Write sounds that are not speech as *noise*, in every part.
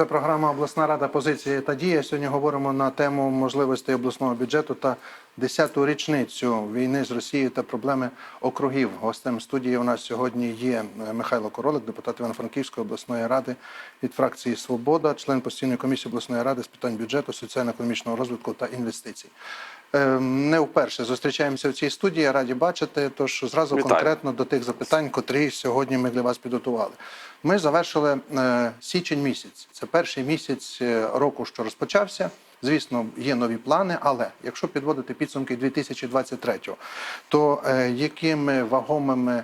Це програма Обласна рада позиції та дія. Сьогодні говоримо на тему можливостей обласного бюджету та 10-ту річницю війни з Росією та проблеми округів. Гостем студії у нас сьогодні є е, Михайло Королик, депутат Івано-Франківської обласної ради від фракції Свобода, член постійної комісії обласної ради з питань бюджету, соціально-економічного розвитку та інвестицій. Е, Не вперше зустрічаємося в цій студії. Раді бачити. Тож зразу Вітаю. конкретно до тих запитань, котрі сьогодні ми для вас підготували. Ми завершили е, січень місяць. Це перший місяць е, року, що розпочався. Звісно, є нові плани, але якщо підводити підсумки 2023-го, то е, якими вагомими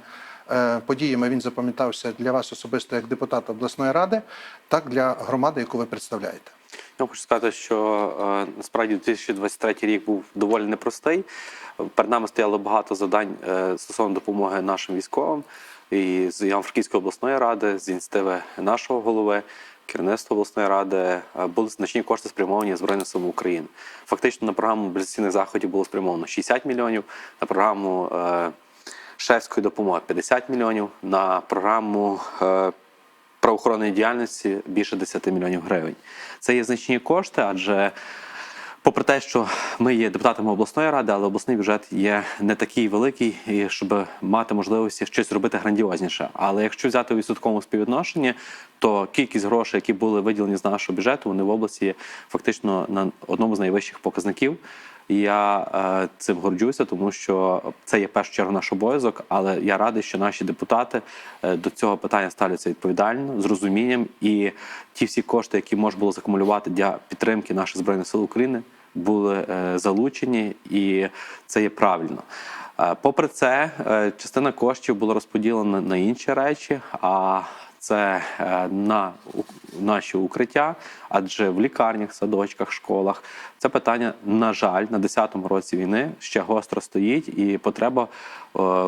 подіями він запам'ятався для вас особисто як депутата обласної ради, так для громади, яку ви представляєте? Я хочу сказати, що е, насправді 2023 рік був доволі непростий. Перед нами стояло багато завдань е, стосовно допомоги нашим військовим. І з Івано-Франківської обласної ради, з ініціативи нашого голови, керівництва обласної ради е, були значні кошти спрямовані Збройним силам України. Фактично на програму мобілізаційних заходів було спрямовано 60 мільйонів, на програму е, шефської допомоги 50 мільйонів, на програму правоохоронної діяльності більше 10 мільйонів гривень. Це є значні кошти, адже попри те, що ми є депутатами обласної ради, але обласний бюджет є не такий великий, і щоб мати можливості щось робити грандіозніше. Але якщо взяти у відсотковому співвідношенні, то кількість грошей, які були виділені з нашого бюджету, вони в області є фактично на одному з найвищих показників. І Я е, цим горджуся, тому що це є першу чергу наш обов'язок. Але я радий, що наші депутати е, до цього питання ставляться відповідально, з розумінням, і ті всі кошти, які можна було закумулювати для підтримки наших збройних сил України, були е, залучені, і це є правильно. Попри це, частина коштів була розподілена на інші речі. А це е, на наші укриття, адже в лікарнях, садочках, школах це питання, на жаль, на 10-му році війни ще гостро стоїть, і потреба е,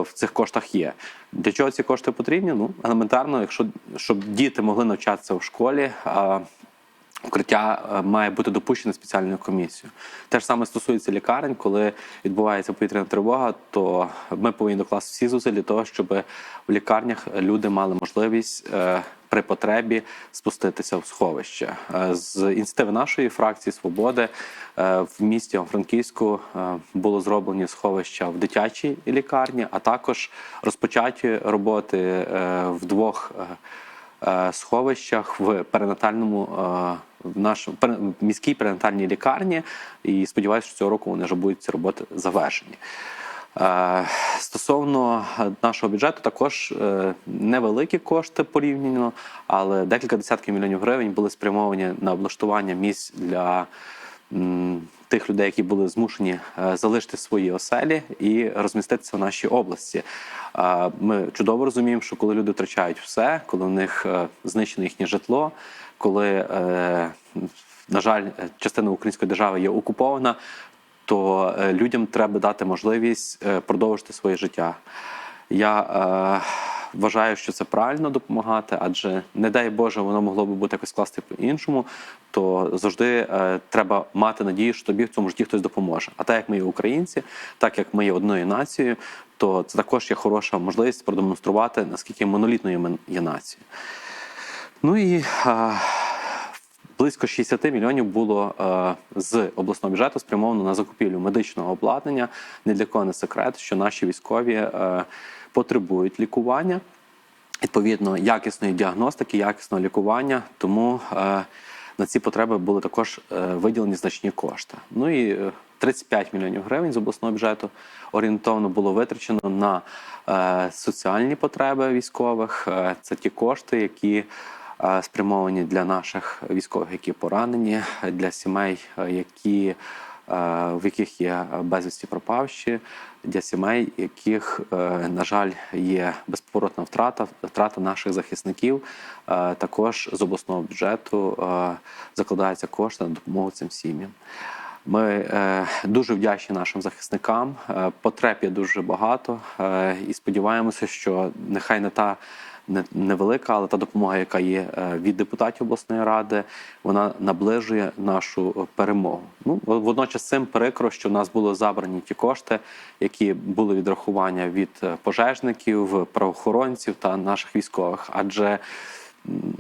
в цих коштах є. Для чого ці кошти потрібні? Ну елементарно, якщо щоб діти могли навчатися в школі. Укриття е, має бути допущене спеціальною комісією. Те ж саме стосується лікарень, коли відбувається повітряна тривога, то ми повинні докласти всі зусиль для того, щоб в лікарнях люди мали можливість е, при потребі спуститися в сховище. Е, З ініціативи нашої фракції Свободи в місті Франківську було зроблені сховища в дитячій лікарні, а також розпочаті роботи в двох. Сховищах в перинатальному е, в пере- в міській перинатальній лікарні. І сподіваюся, що цього року вони вже будуть ці роботи завершені. Е, Стосовно е, нашого бюджету, також е, невеликі кошти порівняно, але декілька десятків мільйонів гривень були спрямовані на облаштування місць для тих людей, які були змушені е, залишити свої оселі і розміститися в нашій області. Ми чудово розуміємо, що коли люди втрачають все, коли в них е, знищено їхнє житло, коли, е, на жаль, частина української держави є окупована, то людям треба дати можливість продовжити своє життя. Я вважаю, що це правильно допомагати, адже не дай Боже, воно могло би бути якось скласти по-іншому, то завжди е, треба мати надію, що тобі в цьому житті хтось допоможе. А так як ми є українці, так як ми є одною нацією, то це також є хороша можливість продемонструвати, наскільки монолітною ми є нацією. Ну і е, близько 60 мільйонів було е, з обласного бюджету спрямовано на закупівлю медичного обладнання. Не для кого не секрет, що наші військові е, потребують лікування, відповідно, якісної діагностики, якісного лікування. Тому е, на ці потреби були також е, виділені значні кошти. Ну і е, 35 мільйонів гривень з обласного бюджету орієнтовно було витрачено на е, соціальні потреби військових. Е, Це ті кошти, які е, спрямовані для наших військових, які поранені, для сімей, е, які е, в яких є безвісті пропавші, для сімей, яких, е, на жаль, є безповоротна втрата, втрата наших захисників. Е, Також з обласного бюджету е, закладаються кошти на допомогу цим сім'ям. Ми е, дуже вдячні нашим захисникам. Е, потреб є дуже багато, е, і сподіваємося, що нехай не та невелика, але та допомога, яка є е, від депутатів обласної ради, вона наближує нашу е, перемогу. Ну водночас цим прикро, що в нас були забрані ті кошти, які були відрахування від е, пожежників, правоохоронців та наших військових, адже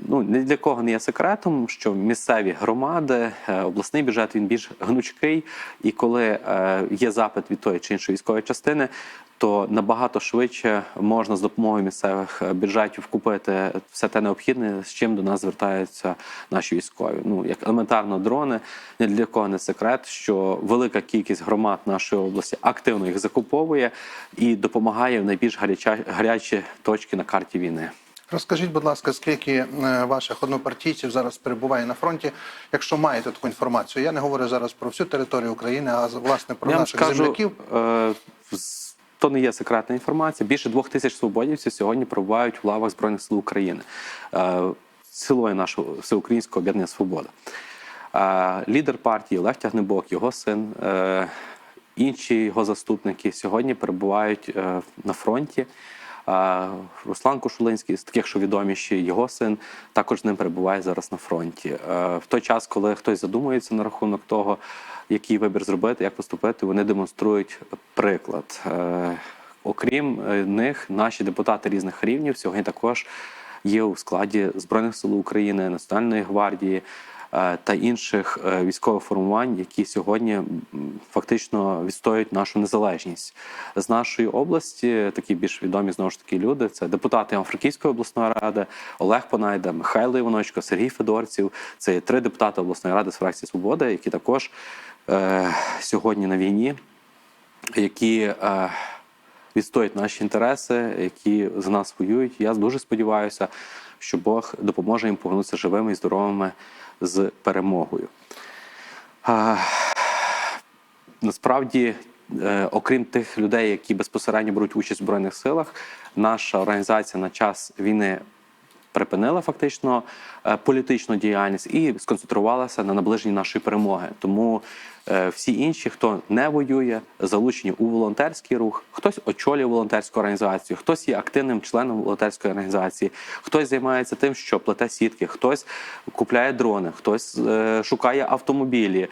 ну ні для кого не є секретом, що місцеві громади, е, обласний бюджет він більш гнучкий, і коли е, є запит від тої чи іншої військової частини. То набагато швидше можна з допомогою місцевих е, бюджетів купити все те необхідне, з чим до нас звертаються наші військові. Ну як елементарно дрони, ні для кого не секрет, що велика кількість громад нашої області активно їх закуповує і допомагає в найбільш гарячі точки на карті війни. Розкажіть, будь ласка, скільки е, ваших однопартійців зараз перебуває на фронті, якщо маєте таку інформацію? Я не говорю зараз про всю територію України, а власне про Я наших скажу, земляків. е, то не є секретна інформація. Більше двох тисяч свободівців сьогодні перебувають в лавах Збройних сил України, е, силою нашого всеукраїнського об'єднання Свобода. Е, Лідер партії Олег Тягнебок, його син, е, інші його заступники сьогодні перебувають е, на фронті. Руслан Кошулинський, з таких, що відоміші, його син також з ним перебуває зараз на фронті. Е, В той час, коли хтось задумується на рахунок того, який вибір зробити, як поступити, вони демонструють приклад. Е, Окрім е, них, наші депутати різних рівнів сьогодні також є у складі Збройних сил України, Національної гвардії та інших е, військових формувань, які сьогодні фактично відстоюють нашу незалежність з нашої області. Такі більш відомі знову ж таки люди. Це депутати Івано-Франківської обласної ради, Олег Понайда, Михайло Іваночко, Сергій Федорців. Це три депутати обласної ради з фракції Свобода, які також е, сьогодні на війні, які е, відстоюють наші інтереси, які за нас воюють. Я дуже сподіваюся, що Бог допоможе їм повернутися живими і здоровими з перемогою. А, насправді, е, окрім тих людей, які безпосередньо беруть участь в збройних силах, наша організація на час війни припинила фактично е, політичну діяльність і сконцентрувалася на наближенні нашої перемоги. Тому е, всі інші, хто не воює, залучені у волонтерський рух, хтось очолює волонтерську організацію, хтось є активним членом волонтерської організації, хтось займається тим, що плете сітки, хтось купляє дрони, хтось е, шукає автомобілі.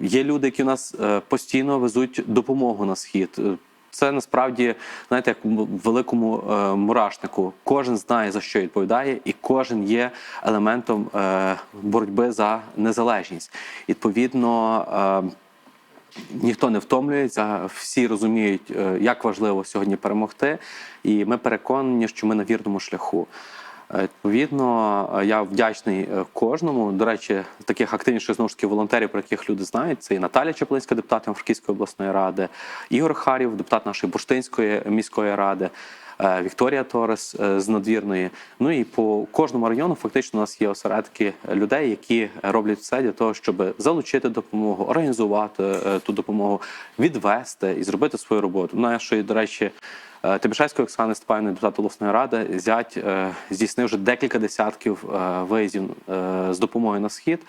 Є люди, які у нас постійно везуть допомогу на схід. Це насправді знаєте, як великому е, мурашнику. Кожен знає за що відповідає, і кожен є елементом е, боротьби за незалежність. Відповідно. Е, Ніхто не втомлюється, всі розуміють, е, як важливо сьогодні перемогти, і ми переконані, що ми на вірному шляху. Е, Відповідно, е, я вдячний е, кожному. До речі, таких активніших знову ж таки волонтерів, про яких люди знають. Це і Наталя Чеплинська, депутат Франківської обласної ради, Ігор Харів, депутат нашої Бурштинської міської ради. Е, Вікторія Торес е, з надвірної. Ну і по кожному району фактично у нас є осередки людей, які роблять все для того, щоб залучити допомогу, організувати е, ту допомогу, відвести і зробити свою роботу. Нашої, до речі, Тимошевської Оксани Степанівни, депутат обласної ради, зять здійснив вже декілька десятків виїздів з допомогою на схід.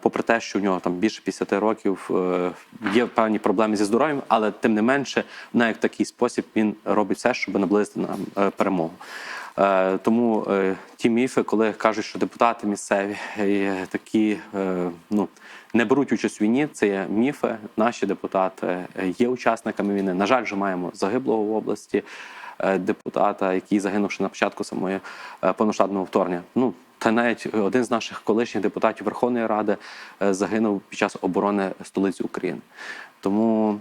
Попри те, що в нього там більше 50 років е, є певні проблеми зі здоров'ям, але тим не менше, навіть в такий спосіб він робить все, щоб наблизити нам е, перемогу. Е, Тому ті міфи, коли кажуть, що депутати місцеві такі ну не беруть участь у війні, це є міфи. Наші депутати є учасниками війни. На жаль, вже маємо загиблого в області депутата, який загинув ще на початку самої повноштабного вторгнення. Ну та навіть один з наших колишніх депутатів Верховної Ради е, загинув під час оборони столиці України. Тому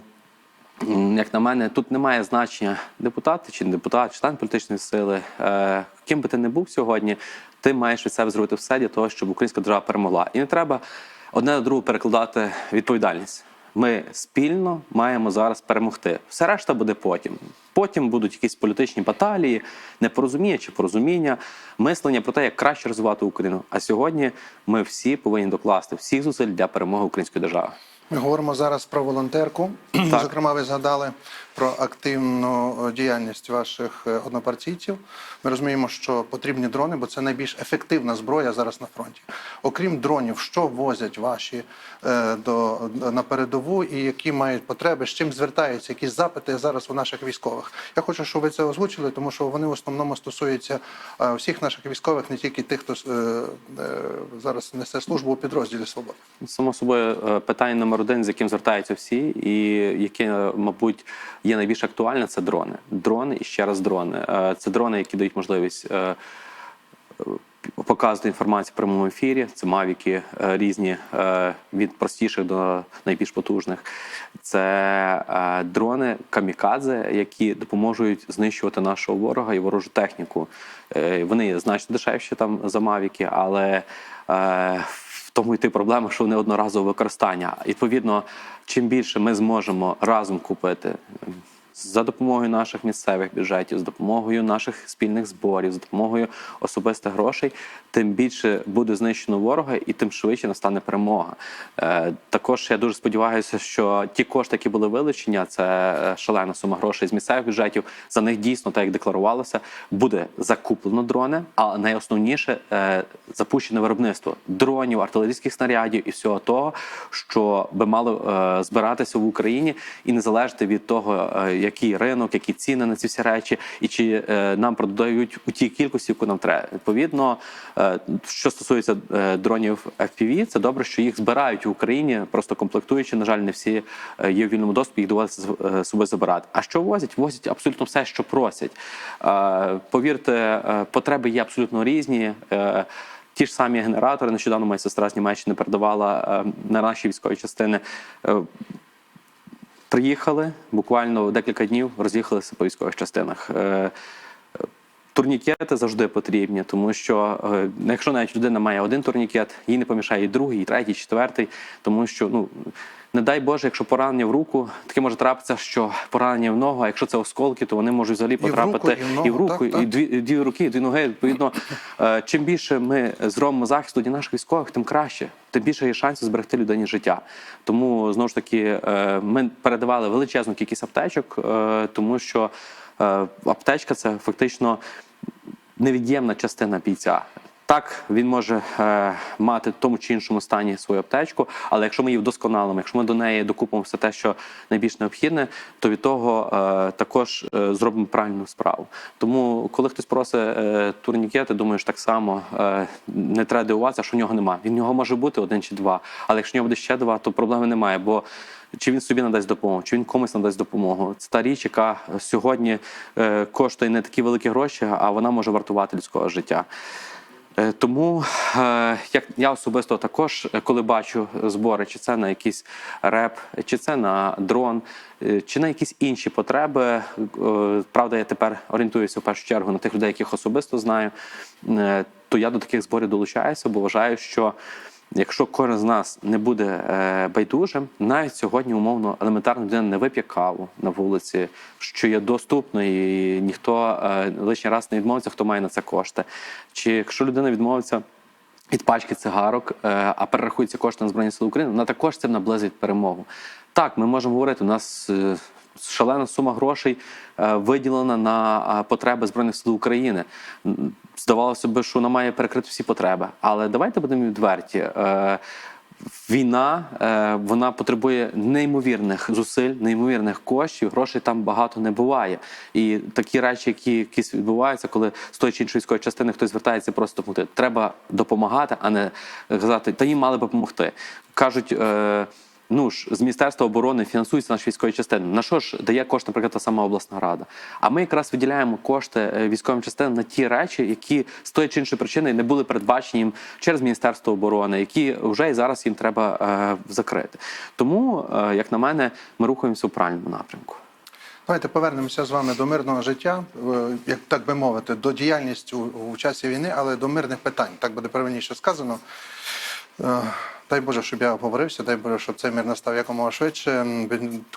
Як на мене, тут немає значення депутат чи не депутат, член політичної сили. Е, Ким би ти не був сьогодні, ти маєш від себе зробити все для того, щоб українська держава перемогла. І не треба одне на друге перекладати відповідальність. Ми спільно маємо зараз перемогти. Все решта буде потім. Потім будуть якісь політичні баталії, непорозуміння чи порозуміння, мислення про те, як краще розвивати Україну. А сьогодні ми всі повинні докласти всіх зусиль для перемоги української держави. Ми говоримо зараз про волонтерку. Так. Зокрема, ви згадали про активну е, діяльність ваших е, однопартійців. Ми розуміємо, що потрібні дрони, бо це найбільш ефективна зброя зараз на фронті. Окрім дронів, що возять ваші е, до на передову і які мають потреби, з чим звертаються, які запити зараз у наших військових. Я хочу, щоб ви це озвучили, тому що вони в основному стосуються всіх наших військових, не тільки тих, хто зараз несе службу у підрозділі свободи. Само собою, питання номер один, з яким звертаються всі, і яке, мабуть, є найбільш актуальне, це дрони. Дрони і ще раз дрони. Е, Це дрони, які дають можливість е, показувати інформацію в прямому ефірі. Це мавіки е, різні від простіших до найбільш потужних. Це дрони камікадзе, які допоможуть знищувати нашого ворога і ворожу техніку. Вони значно дешевші там за мавіки, але в тому йти проблема, що вони одноразове використання. Відповідно, чим більше ми зможемо разом купити за допомогою наших місцевих бюджетів, з допомогою наших спільних зборів, з допомогою особистих грошей, тим більше буде знищено ворога і тим швидше настане перемога. Е, також я дуже сподіваюся, що ті кошти, які були вилучені, це е, шалена сума грошей з місцевих бюджетів. За них дійсно, так як декларувалося, буде закуплено дрони, а найосновніше е, запущене виробництво дронів, артилерійських снарядів і всього того, що би мало збиратися в Україні і не залежати від того, який ринок, які ціни на ці всі речі, і чи е, нам продають у тій кількості, яку нам треба. Відповідно, е, що стосується е, дронів FPV, це добре, що їх збирають в Україні, просто комплектуючи. На жаль, не всі є в вільному доступі, їх доводиться з собою забирати. А що возять? Возять абсолютно все, що просять. Повірте, потреби є абсолютно різні. Ті ж самі генератори, нещодавно моя сестра з Німеччини передавала на наші військові частини. Е, Приїхали буквально декілька днів, роз'їхалися по військових частинах. Турнікети завжди потрібні, тому що е, якщо навіть людина має один турнікет, їй не помішає і другий, і третій, і четвертий, тому що ну не дай Боже, якщо поранення в руку, таке може трапитися, що поранення в ногу, а якщо це осколки, то вони можуть взагалі в руку, потрапити і в ногу, і в руку, так, так. і дві, і дві руки, і дві ноги. Відповідно, е, чим більше ми зробимо захисту для наших військових, тим краще, тим більше є шансів зберегти людині життя. Тому знову ж таки е, ми передавали величезну кількість аптечок, тому що аптечка це фактично невід'ємна частина бійця. Так, він може е, мати в тому чи іншому стані свою аптечку, але якщо ми її вдосконалимо, якщо ми до неї докупимо все те, що найбільш необхідне, то від того е, також е, зробимо правильну справу. Тому, коли хтось просить е, турнікети, думаю, що так само е, не треба дивуватися, що в нього немає. Він в нього може бути один чи два, але якщо в нього буде ще два, то проблеми немає. Бо чи він собі надасть допомогу, чи він комусь надасть допомогу. Це та річ, яка сьогодні е, коштує не такі великі гроші, а вона може вартувати людського життя. Е, Тому е, як я особисто також, е, коли бачу збори, чи це на якийсь реп, чи це на дрон, е, чи на якісь інші потреби. е, Правда, я тепер орієнтуюся в першу чергу на тих людей, яких особисто знаю. е, То я до таких зборів долучаюся, бо вважаю, що Якщо кожен з нас не буде е, байдужим, навіть сьогодні умовно елементарно людина не вип'є каву на вулиці, що є доступно, і ніхто е, лишній раз не відмовиться, хто має на це кошти. Чи якщо людина відмовиться від пачки цигарок, е, а перерахується кошти на Збройні Сили України, вона також цим наблизить перемогу. Так, ми можемо говорити, у нас шалена сума грошей е, виділена на е, потреби Збройних сил України. Здавалося б, що вона має перекрити всі потреби. Але давайте будемо відверті. Е, Війна вона потребує неймовірних зусиль, неймовірних коштів. Грошей там багато не буває. І такі речі, які якісь відбуваються, коли з тої чи іншої військової частини хтось звертається, просто допомогти. Треба допомагати, а не казати, та їм мали б допомогти. кажуть. Е, Ну ж з міністерства оборони фінансуються наші військові частини. На що ж дає кошти, наприклад, та сама обласна рада? А ми якраз виділяємо кошти е, військовим частинам на ті речі, які з тої чи іншої причини не були передбачені через міністерство оборони, які вже і зараз їм треба е, закрити. Тому, е, як на мене, ми рухаємося у правильному напрямку. Давайте повернемося з вами до мирного життя, е, як так би мовити, до діяльності у, у часі війни, але до мирних питань. Так буде правильніше сказано. Дай Боже, щоб я обговорився, дай Боже, щоб цей мир настав якомога швидше.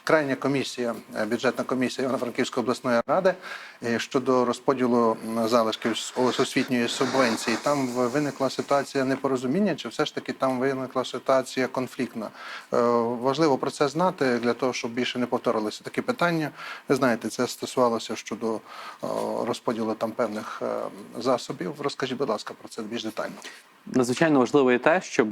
Крайня комісія, е, бюджетна комісія Івано-Франківської обласної ради е, щодо розподілу залишків освітньої субвенції. Там виникла ситуація непорозуміння, чи все ж таки там виникла ситуація конфліктна. Е, Важливо про це знати для того, щоб більше не повторилися такі питання. Ви знаєте, це стосувалося щодо розподілу там певних засобів. Розкажіть, будь ласка, про це більш детально. Надзвичайно важливо є те, щоб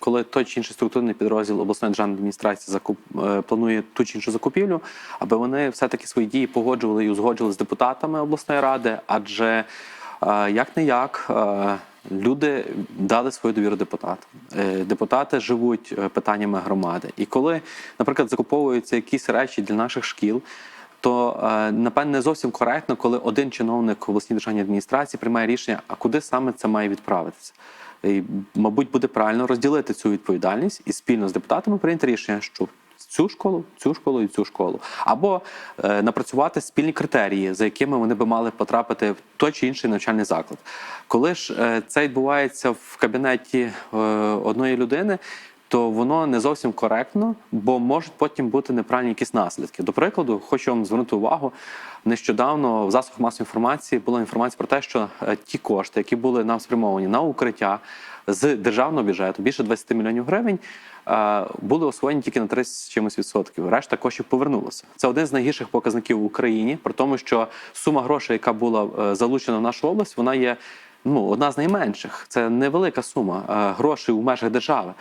коли той чи інший структурний підрозділ обласної державної адміністрації закуп е, планує ту чи іншу закупівлю, аби вони все-таки свої дії погоджували і узгоджували з депутатами обласної ради, адже як не як. Люди дали свою довіру депутатам. Е, Депутати живуть е, питаннями громади. І коли, наприклад, закуповуються якісь речі для наших шкіл, то напевне не зовсім коректно, коли один чиновник в обласній державній адміністрації приймає рішення, а куди саме це має відправитися. І, мабуть, буде правильно розділити цю відповідальність і спільно з депутатами прийняти рішення, що цю школу, цю школу і цю школу, або е, напрацювати спільні критерії, за якими вони би мали потрапити в той чи інший навчальний заклад. Коли ж е, це відбувається в кабінеті е, одної людини. То воно не зовсім коректно, бо можуть потім бути неправильні якісь наслідки. До прикладу, хочу вам звернути увагу. Нещодавно в засобах масової інформації була інформація про те, що е, ті кошти, які були нам спрямовані на укриття з державного бюджету, більше 20 мільйонів гривень, е, були освоєні тільки на 30 з чимось відсотків. Решта коштів повернулося. Це один з найгірших показників в Україні, при тому, що сума грошей, яка була е, залучена в нашу область, вона є ну одна з найменших. Це невелика сума грошей у межах держави.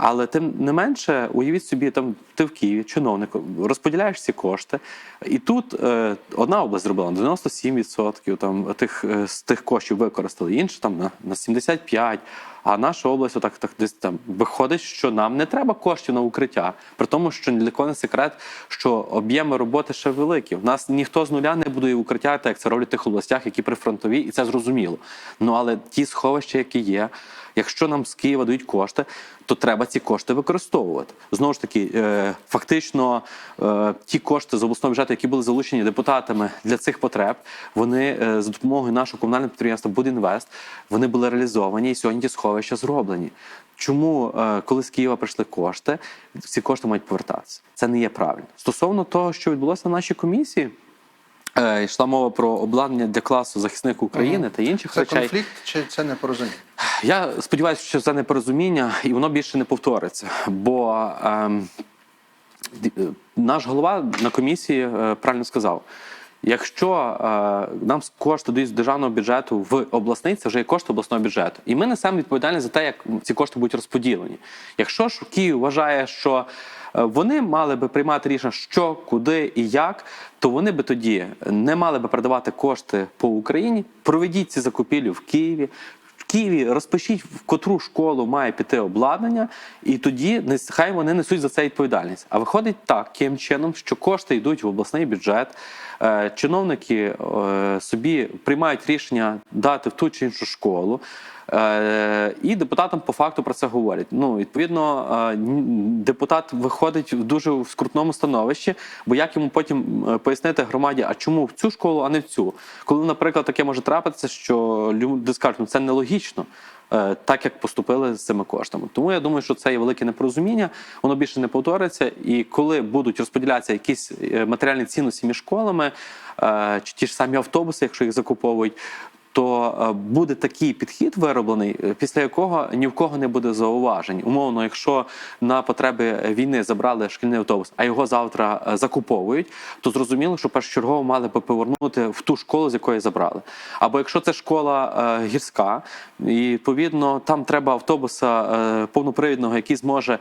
Але тим не менше, уявіть собі, там ти в Києві, чиновник, розподіляєш ці кошти, і тут е, одна область зробила на 97% там тих е, з тих коштів використали, інша там на, на 75%. А наша область отак так десь там виходить, що нам не треба коштів на укриття, при тому, що ні для кого не секрет, що об'єми роботи ще великі. В нас ніхто з нуля не будує укриття, так як це роблять в тих областях, які прифронтові, і це зрозуміло. Ну але ті сховища, які є, якщо нам з Києва дають кошти, то треба ці кошти використовувати. Знову ж таки, е, фактично, е, ті кошти з обласного бюджету, які були залучені депутатами для цих потреб, вони е, за допомогою нашого комунального підприємства Будінвест вони були реалізовані і сьогодні ті сховища зроблені. Чому, коли з Києва прийшли кошти, ці кошти мають повертатися? Це не є правильно. Стосовно того, що відбулося на нашій комісії. Е, Йшла мова про обладнання для класу захисник України та інших Це речей. конфлікт чи це непорозуміння? Я сподіваюся, що це непорозуміння і воно більше не повториться. Бо ем, е, наш голова на комісії е, правильно сказав. Якщо е, нам кошти дають з державного бюджету в обласний, це вже є кошти обласного бюджету. І ми несемо відповідальність за те, як ці кошти будуть розподілені. Якщо ж Київ вважає, що вони мали би приймати рішення, що, куди і як, то вони би тоді не мали би передавати кошти по Україні. Проведіть ці закупівлі в Києві. В Києві розпишіть, в котру школу має піти обладнання, і тоді хай вони несуть за це відповідальність. А виходить таким чином, що кошти йдуть в обласний бюджет. е, Чиновники е, собі приймають рішення дати в ту чи іншу школу. Е, І депутатам по факту про це говорять. Ну відповідно, е, депутат виходить в дуже скрутному становищі, бо як йому потім е, пояснити громаді, а чому в цю школу, а не в цю? Коли, наприклад, таке може трапитися, що люди скажуть, ну це нелогічно. Так як поступили з цими коштами, тому я думаю, що це є велике непорозуміння, воно більше не повториться. І коли будуть розподілятися якісь матеріальні цінності між школами, чи ті ж самі автобуси, якщо їх закуповують, то е, буде такий підхід вироблений, е, після якого ні в кого не буде зауважень. Умовно, якщо на потреби війни забрали шкільний автобус, а його завтра е, закуповують, то зрозуміло, що першочергово мали би повернути в ту школу, з якої забрали. Або якщо це школа гірська, і відповідно там треба автобуса повнопривідного, який зможе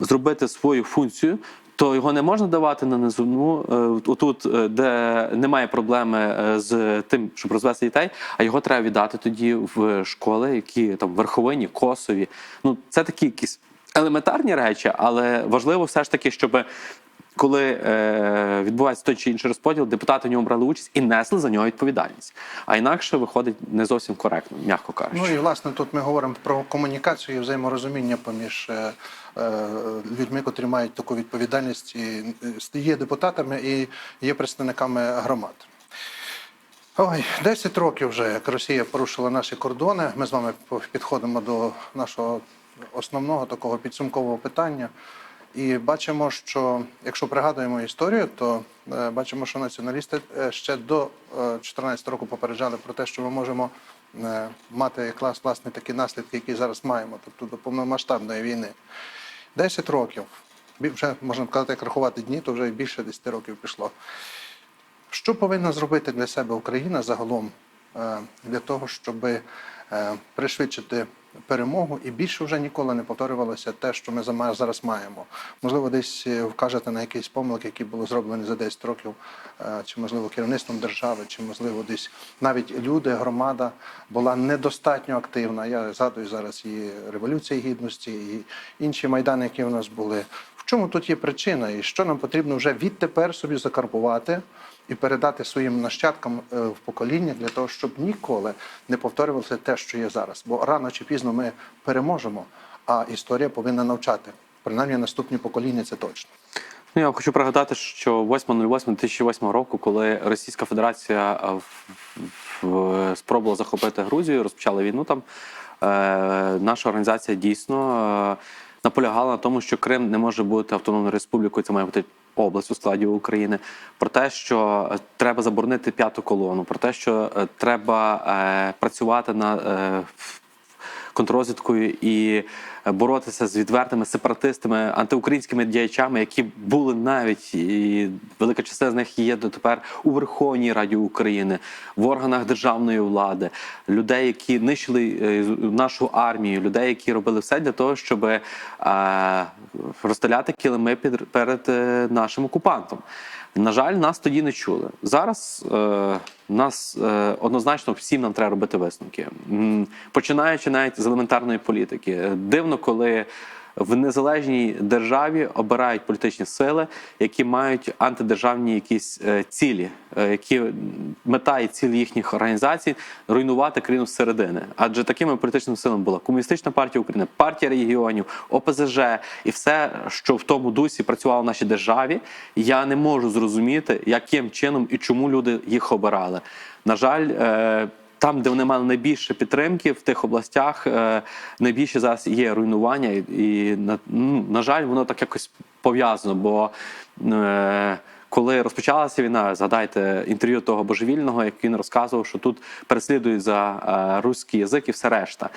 зробити свою функцію то його не можна давати на низовну, е, отут, е, де немає проблеми е, з тим, щоб розвести дітей, а його треба віддати тоді в школи, які там верховині, косові. Ну це такі якісь елементарні речі, але важливо все ж таки, щоб. Коли е, відбувається той чи інший розподіл, депутати в ньому брали участь і несли за нього відповідальність. А інакше виходить не зовсім коректно, м'яко кажучи. Ну і власне тут ми говоримо про комунікацію і взаєморозуміння поміж е, е, людьми, котрі мають таку відповідальність, і є депутатами і є представниками громад. Ой, 10 років вже як Росія порушила наші кордони. Ми з вами підходимо до нашого основного такого підсумкового питання. І бачимо, що якщо пригадуємо історію, то е, бачимо, що націоналісти е, ще до 2014 року попереджали про те, що ми можемо е, мати якраз власне такі наслідки, які зараз маємо, тобто до повномасштабної війни. 10 років. Вже можна сказати, як рахувати дні, то вже більше 10 років пішло. Що повинна зробити для себе Україна загалом е, для того, щоб е, пришвидшити перемогу і більше вже ніколи не повторювалося те, що ми зараз маємо? Можливо, десь е, вкажете на якісь помилки, які були зроблені за 10 років, е, чи можливо керівництвом держави, чи можливо десь навіть люди, громада була недостатньо активна. Я згадую зараз і революції гідності, і інші майдани, які в нас були. В чому тут є причина, і що нам потрібно вже відтепер собі закарбувати і передати своїм нащадкам е, в покоління для того, щоб ніколи не повторювалося те, що є зараз. Бо рано чи пізно ми переможемо, а історія повинна навчати. Принаймні наступні покоління це точно. Ну, я хочу пригадати, що 8.08.2008 року, коли Російська Федерація е, в- спробувала захопити Грузію, розпочала війну там, е, наша організація дійсно наполягала на тому, що Крим не може бути автономною республікою, це має бути область у складі України. Про те, що е, треба заборонити п'яту колону, про те, що е, треба е, працювати на контррозвідкою і е, боротися з відвертими сепаратистами, антиукраїнськими діячами, які були навіть і велика частина з них є дотепер у Верховній Раді України, в органах державної влади, людей, які нищили е, нашу армію, людей, які робили все для того, щоб е, розстріляти килими перед нашим окупантом. На жаль, нас тоді не чули. Зараз е, нас е, однозначно всім нам треба робити висновки, починаючи навіть з елементарної політики. Е, Дивно, коли в незалежній державі обирають політичні сили, які мають антидержавні якісь е, цілі, е, які мета і ціль їхніх організацій руйнувати країну зсередини. Адже такими політичними силами була комуністична партія України, партія регіонів, ОПЗЖ і все, що в тому дусі працювало в нашій державі. Я не можу зрозуміти, яким чином і чому люди їх обирали. На жаль. Там, де вони мали найбільше підтримки, в тих областях е, найбільше зараз є руйнування, і, ну, на жаль, воно так якось пов'язано. Бо е, коли розпочалася війна, згадайте інтерв'ю того божевільного, як він розказував, що тут переслідують за е, руський язик і все решта.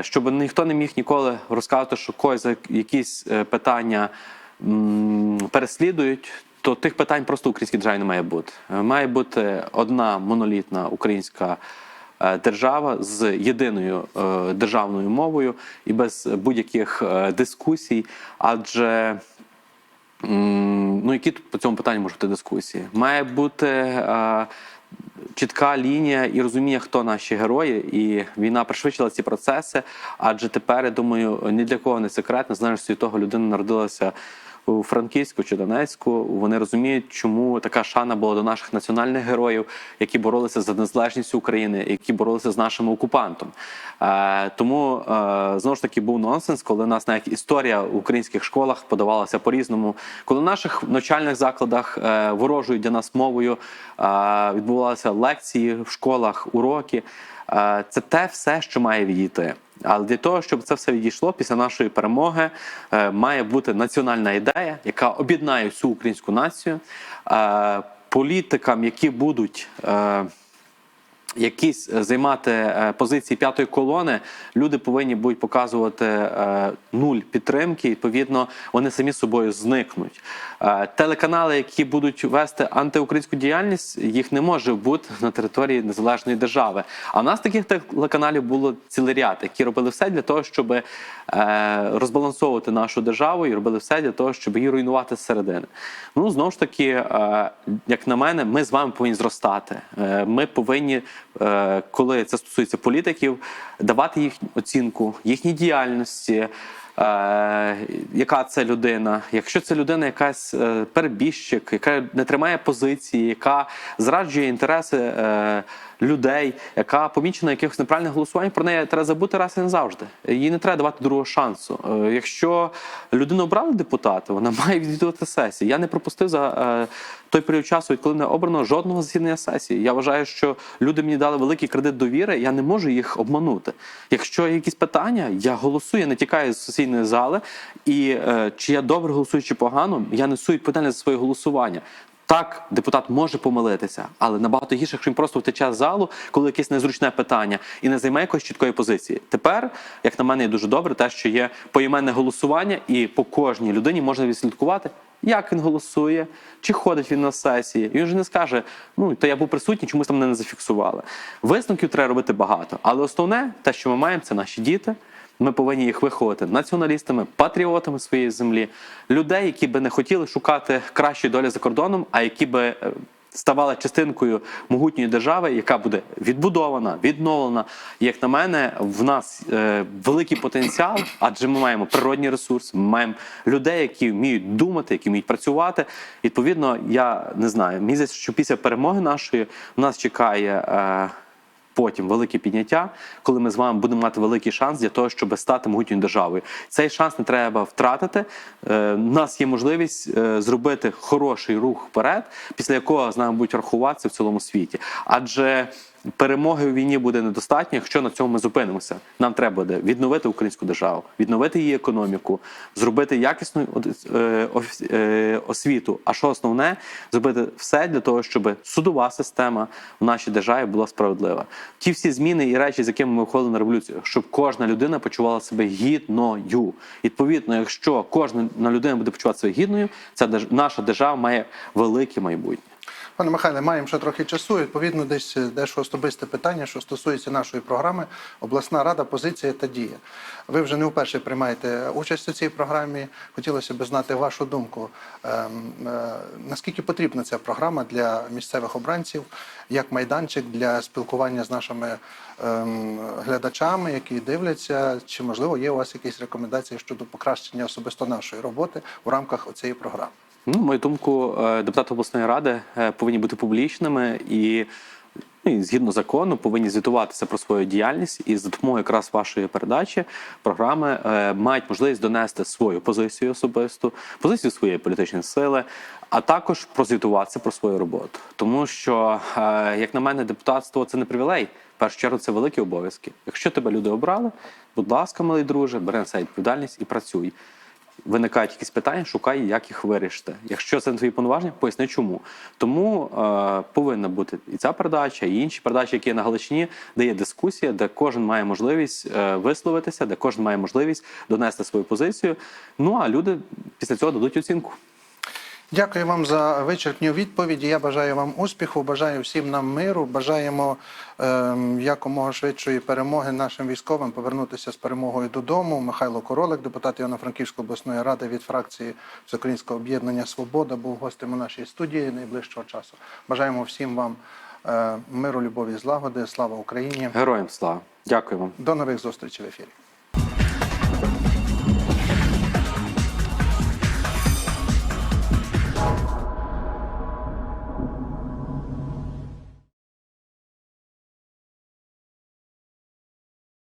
Щоб ніхто не міг ніколи розказати, що когось за якісь питання переслідують. То тих питань просто українській державі не має бути. Має бути одна монолітна українська держава з єдиною е, державною мовою і без будь-яких е, дискусій. Адже ну які тут по цьому питанню можуть бути дискусії? Має бути. е, Чітка лінія і розуміння, хто наші герої, і війна пришвидшила ці процеси. Адже тепер я думаю, ні для кого не секретно, знаєш, від того людина народилася у Франківську чи Донецьку. Вони розуміють, чому така шана була до наших національних героїв, які боролися за незалежність України, які боролися з нашим окупантом. Е, тому е, знову ж таки був нонсенс, коли нас навіть історія в українських школах подавалася по-різному. Коли в наших навчальних закладах е, ворожою для нас мовою відбувалися лекції в школах, уроки. Е, Це те все, що має відійти. Але для того, щоб це все відійшло після нашої перемоги, е, має бути національна ідея, яка об'єднає всю українську націю. Е, Політикам, які будуть якісь е, займати е, позиції п'ятої колони, люди повинні будуть показувати е, нуль підтримки. Відповідно, вони самі з собою зникнуть. Телеканали, які будуть вести антиукраїнську діяльність, їх не може бути на території незалежної держави. А в нас таких телеканалів було цілий ряд, які робили все для того, щоб розбалансовувати нашу державу і робили все для того, щоб її руйнувати зсередини. Ну знову ж таки, як на мене, ми з вами повинні зростати. Ми повинні, коли це стосується політиків, давати їхню оцінку, їхній діяльності. Е, яка це людина? Якщо це людина, якась е, перебіжчик, яка не тримає позиції, яка зраджує інтереси е, людей, яка помічена якихось неправильних голосувань, про неї треба забути раз і назавжди. Їй не треба давати другого шансу. Е, якщо людину обрали депутати, вона *laughs* має відвідувати сесії. Я не пропустив за е, той період часу, відколи не обрано жодного засідання сесії. Я вважаю, що люди мені дали великий кредит довіри, я не можу їх обманути. Якщо є якісь питання, я голосую, я не тікаю з сесійної зали, і е, чи я добре голосую, чи погано, я несу відповідальність за своє голосування. Так, депутат може помилитися, але набагато гірше, якщо він просто втече з залу, коли якесь незручне питання і не займає якоїсь чіткої позиції. Тепер, як на мене, є дуже добре, те, що є поіменне голосування, і по кожній людині можна відслідкувати, як він голосує, чи ходить він на сесії. І він вже не скаже: ну то я був присутній, чомусь там мене не зафіксували. Висновків треба робити багато, але основне, те, що ми маємо, це наші діти. Ми повинні їх виховати націоналістами, патріотами своєї землі, людей, які би не хотіли шукати кращої долі за кордоном, а які би е, ставали частинкою могутньої держави, яка буде відбудована, відновлена. Як на мене, в нас е, великий потенціал, адже ми маємо природні ресурси, ми маємо людей, які вміють думати, які вміють працювати. Відповідно, я не знаю. Здається, що після перемоги нашої нас чекає. Е, Потім велике підняття, коли ми з вами будемо мати великий шанс для того, щоб стати могутньою державою. Цей шанс не треба втратити. Е, У нас є можливість е, зробити хороший рух вперед, після якого з нами будуть рахуватися в цілому світі. Адже перемоги у війні буде недостатньо, якщо на цьому ми зупинимося. Нам треба буде відновити українську державу, відновити її економіку, зробити якісну е, е, освіту. А що основне, зробити все для того, щоб судова система в нашій державі була справедлива. Ті всі зміни і речі, з якими ми виходили на революцію, щоб кожна людина почувала себе гідною. Відповідно, якщо кожна людина буде почувати себе гідною, ця наша держава має велике майбутнє. Пане Михайле, маємо ще трохи часу. Відповідно, десь е, дещо особисте питання, що стосується нашої програми Обласна рада, позиція та дія. Ви вже не вперше приймаєте участь у цій програмі. Хотілося б знати вашу думку. Ем, е, Наскільки потрібна ця програма для місцевих обранців, як майданчик для спілкування з нашими ем, глядачами, які дивляться? Чи можливо є у вас якісь рекомендації щодо покращення особисто нашої роботи в рамках цієї програми? Ну, мою думку, е, депутати обласної ради е, повинні бути публічними і, ну, і згідно закону повинні звітуватися про свою діяльність і за допомогою якраз вашої передачі програми е, мають можливість донести свою позицію особисту, позицію своєї політичної сили, а також прозвітуватися про свою роботу. Тому що, як на мене, депутатство це не привілей. В першу чергу це великі обов'язки. Якщо тебе люди обрали, будь ласка, малий друже, бери на себе відповідальність і працюй виникають якісь питання, шукай, як їх вирішити. Якщо це не твої повноваження, поясни чому. Тому е, повинна бути і ця передача, і інші передачі, які є на Галичині, де є дискусія, де кожен має можливість е, висловитися, де кожен має можливість донести свою позицію. Ну а люди після цього дадуть оцінку. Дякую вам за вичерпні відповіді. Я бажаю вам успіху, бажаю всім нам миру, бажаємо ем, якомога швидшої перемоги нашим військовим повернутися з перемогою додому. Михайло Королик, депутат Івано-Франківської обласної ради від фракції Всеукраїнського об'єднання Свобода, був гостем у нашій студії найближчого часу. Бажаємо всім вам е, миру, любові, злагоди. Слава Україні! Героям слава! Дякую вам. До нових зустрічей в ефірі.